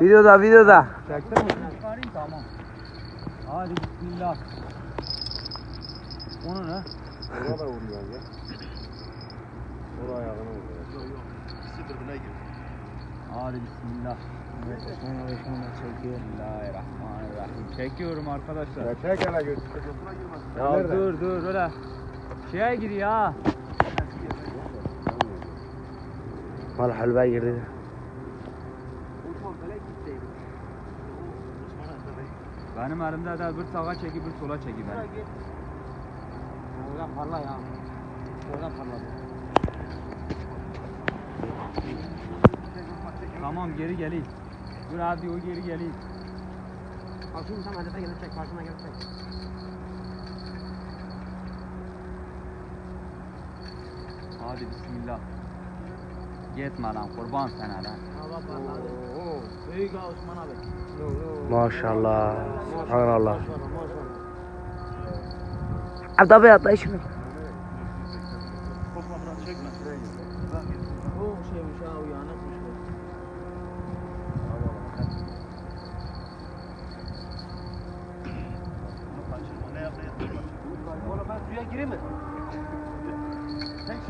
Videoda videoda. Çektin mi? Çıkarayım tamam. Hadi bismillah. Onu ne? Oraya da vuruyor ya. Oraya ayağına vuruyor. Yok yok. İkisi birbirine girdi. Hadi bismillah. Bismillahirrahmanirrahim. Çekiyorum arkadaşlar. Ya çek hele girmez. Ya Nerede? dur dur öyle. Şeye gir ya. Mal halva girdi. Benim elimde de bir sağa çekip bir sola çekip ben. Oradan parla ya. Oradan parladı. Tamam geri geleyim. Dur hadi o geri geleyim. Karşını sen hedefe gelip çek. Karşına gelip çek. Hadi bismillah. Gitme lan kurban sana lan. Hava parladı. Büyük ha Osman abi. Maşallah. Subhanallah. Abi tabi atla şunu. Şeymiş ha uyanıkmış?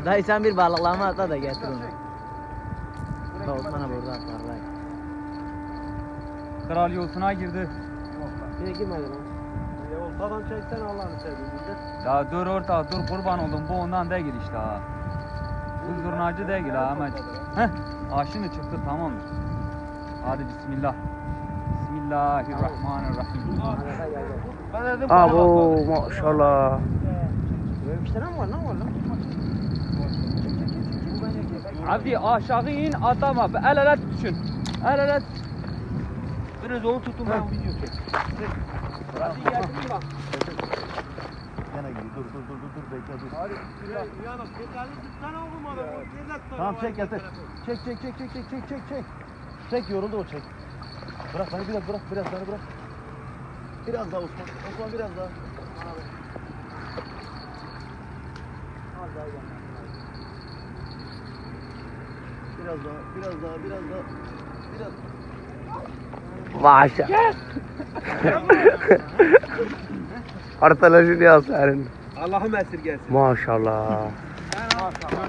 Dayı sen bir balıklama atla da getir onu. Bak Osman'a buradan parlayın. Kral yolsuna girdi. Suya girmedi lan. Ya oltadan çeksen Allah'ını sevdiğin Ya dur orta dur kurban oldum bu ondan değil işte ha. Bu zurnacı değil ha hemen. Heh aşını çıktı tamamdır. Hadi bismillah. Bismillahirrahmanirrahim. Abo maşallah. Böyle bir şey mi var lan var lan? Abi aşağı in atlama el ele tutuşun. El ele Biraz onu tutun ben video çek. Hadi gelsin bak. Gene gidiyor. Dur dur dur dur bekle dur. Hadi. Uyanık. Yeterli tutsana oğlum adamı. Tamam çek getir. Çek çek çek çek çek çek çek çek. Çek yoruldu o çek. Bırak beni biraz bırak biraz beni bırak. Biraz daha Osman. Osman biraz daha. Biraz daha, biraz daha, biraz daha. Biraz Maşallah. Arkadaşın ya senin. Allah'ım esirgesin. Maşallah.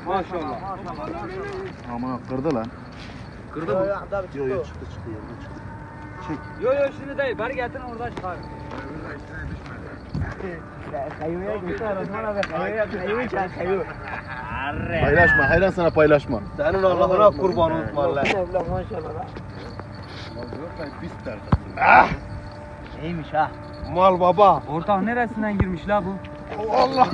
Maşallah. Aman kırdı lan. Kırdı mı? Yok yok çıktı çıktı yerine çıktı. Çek. Yo yo şimdi değil bari getirin oradan çıkar. Kayıya götür. Kayıya kayıya çek kayıya. Paylaşma, hayran sana paylaşma. Senin Allah'ına kurban olsun lan. Maşallah. Pis tertemiz. İyiymiş ha. Mal baba. Ortak neresinden girmiş la bu? Allah.